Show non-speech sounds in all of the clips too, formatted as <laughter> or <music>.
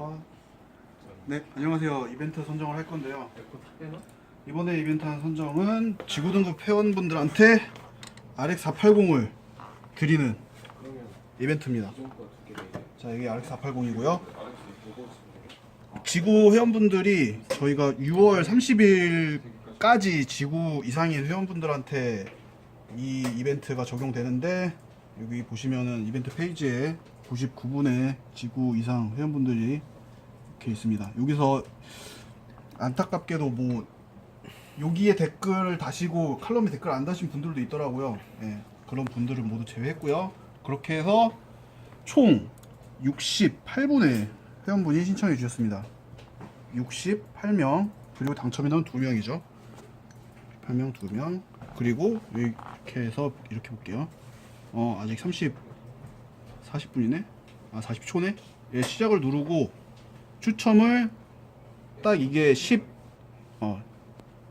파. 네, 안녕하세요. 이벤트 선정을 할 건데요. 이번에 이벤트 한 선정은 지구 등급 회원분들한테 RX480을 드리는 이벤트입니다. 자, 이게 RX480이고요. 지구 회원분들이 저희가 6월 30일까지 지구 이상인 회원분들한테 이 이벤트가 적용되는데 여기 보시면은 이벤트 페이지에 99분의 지구 이상 회원분들이 이렇게 있습니다. 여기서 안타깝게도 뭐 여기에 댓글 다시고 칼럼에 댓글 안 다신 분들도 있더라고요. 예, 그런 분들을 모두 제외했고요. 그렇게 해서 총 68분의 회원분이 신청해 주셨습니다. 68명 그리고 당첨인은 2명이죠. 8명 2명 그리고 이렇게 해서 이렇게 볼게요. 어 아직 30 40분이네. 아 40초네. 예, 시작을 누르고 추첨을 딱 이게 10 어,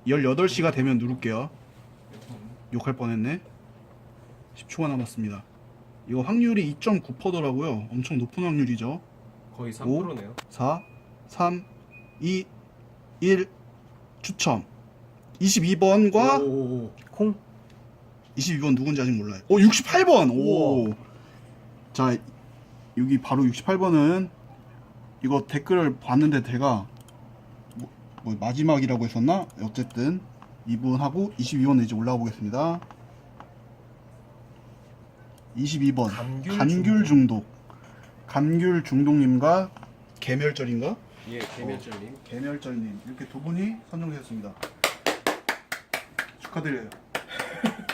18시가 되면 누를게요. 욕할 뻔했네. 10초가 남았습니다. 이거 확률이 2.9%더라고요. 엄청 높은 확률이죠. 거의 오. 3%네요. 4, 3, 2, 1 추첨. 22번과 오오오. 콩? 22번 누군지 아직 몰라요. 오, 68번. 오. 자, 여기 바로 68번은 이거 댓글을 봤는데 제가 뭐, 뭐 마지막이라고 했었나? 어쨌든 이분하고 22번 이제 올라가 보겠습니다. 22번 감귤 감귤 중독. 감귤 중독님과 개멸절인가? 예, 개멸절님. 개멸절님 이렇게 두 분이 선정되셨습니다. 축하드려요. <laughs>